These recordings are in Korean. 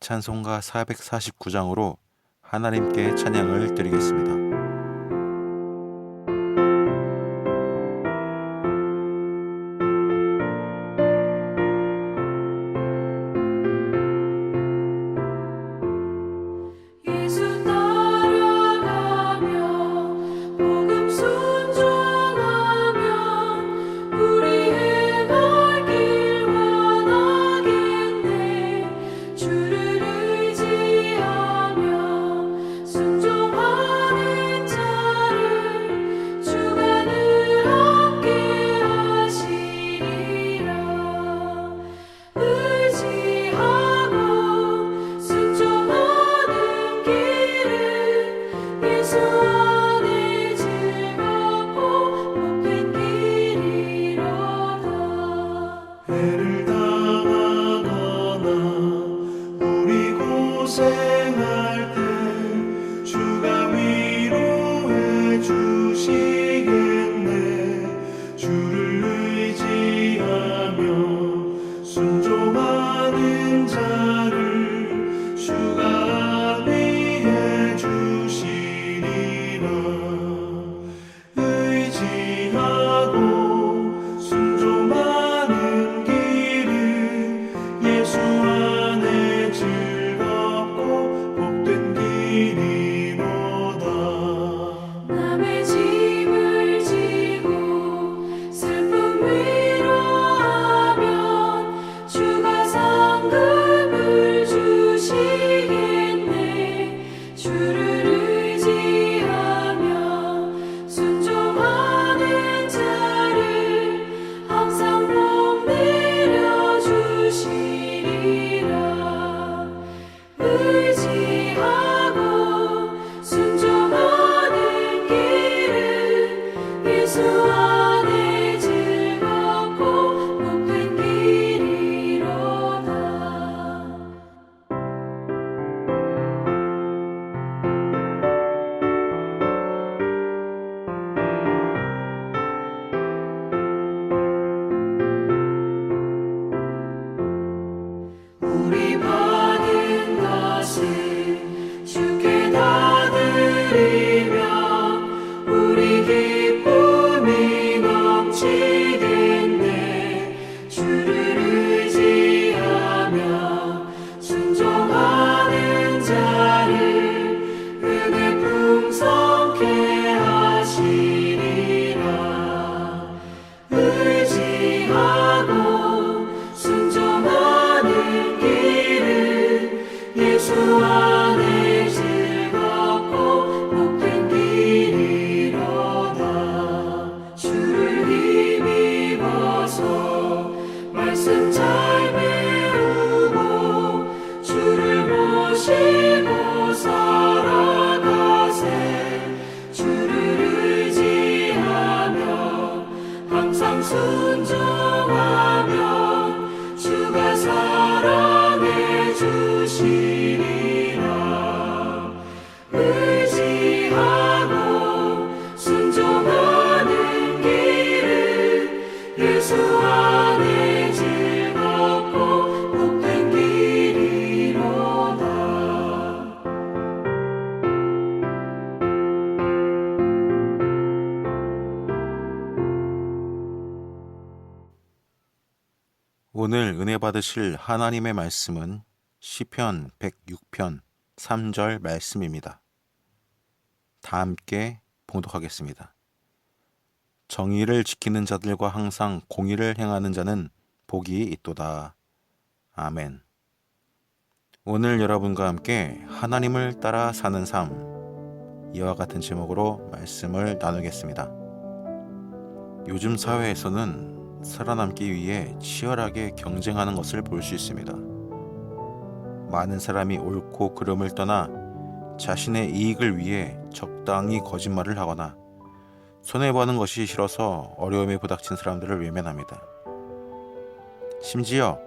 찬송가 449장으로 하나님께 찬양을 드리겠습니다. 고 오늘 은혜 받으실 하나님의 말씀은 시편 106편 3절 말씀입니다. 다 함께 봉독하겠습니다. 정의를 지키는 자들과 항상 공의를 행하는 자는 복이 있도다. 아멘. 오늘 여러분과 함께 하나님을 따라 사는 삶 이와 같은 제목으로 말씀을 나누겠습니다. 요즘 사회에서는 살아남기 위해 치열하게 경쟁하는 것을 볼 수 있습니다. 많은 사람이 옳고 그름을 떠나 자신의 이익을 위해 적당히 거짓말을 하거나 손해보는 것이 싫어서 어려움에 부닥친 사람들을 외면합니다. 심지어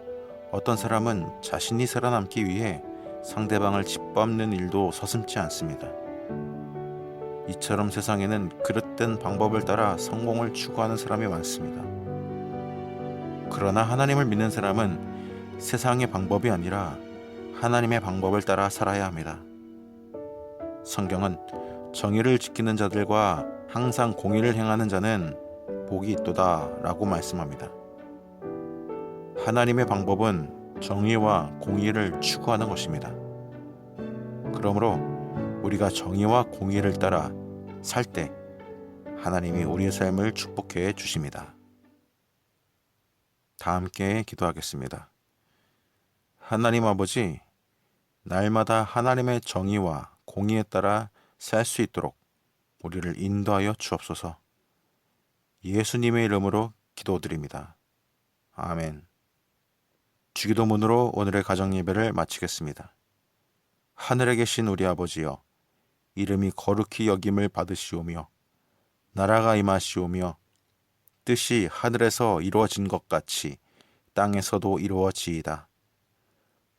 어떤 사람은 자신이 살아남기 위해 상대방을 짓밟는 일도 서슴지 않습니다. 이처럼 세상에는 그릇된 방법을 따라 성공을 추구하는 사람이 많습니다. 그러나 하나님을 믿는 사람은 세상의 방법이 아니라 하나님의 방법을 따라 살아야 합니다. 성경은 정의를 지키는 자들과 항상 공의를 행하는 자는 복이 있도다 라고 말씀합니다. 하나님의 방법은 정의와 공의를 추구하는 것입니다. 그러므로 우리가 정의와 공의를 따라 살 때 하나님이 우리의 삶을 축복해 주십니다. 다 함께 기도하겠습니다. 하나님 아버지, 날마다 하나님의 정의와 공의에 따라 살 수 있도록 우리를 인도하여 주옵소서. 예수님의 이름으로 기도드립니다. 아멘. 주기도문으로 오늘의 가정 예배를 마치겠습니다. 하늘에 계신 우리 아버지여, 이름이 거룩히 여김을 받으시오며, 나라가 임하시오며, 뜻이 하늘에서 이루어진 것 같이 땅에서도 이루어지이다.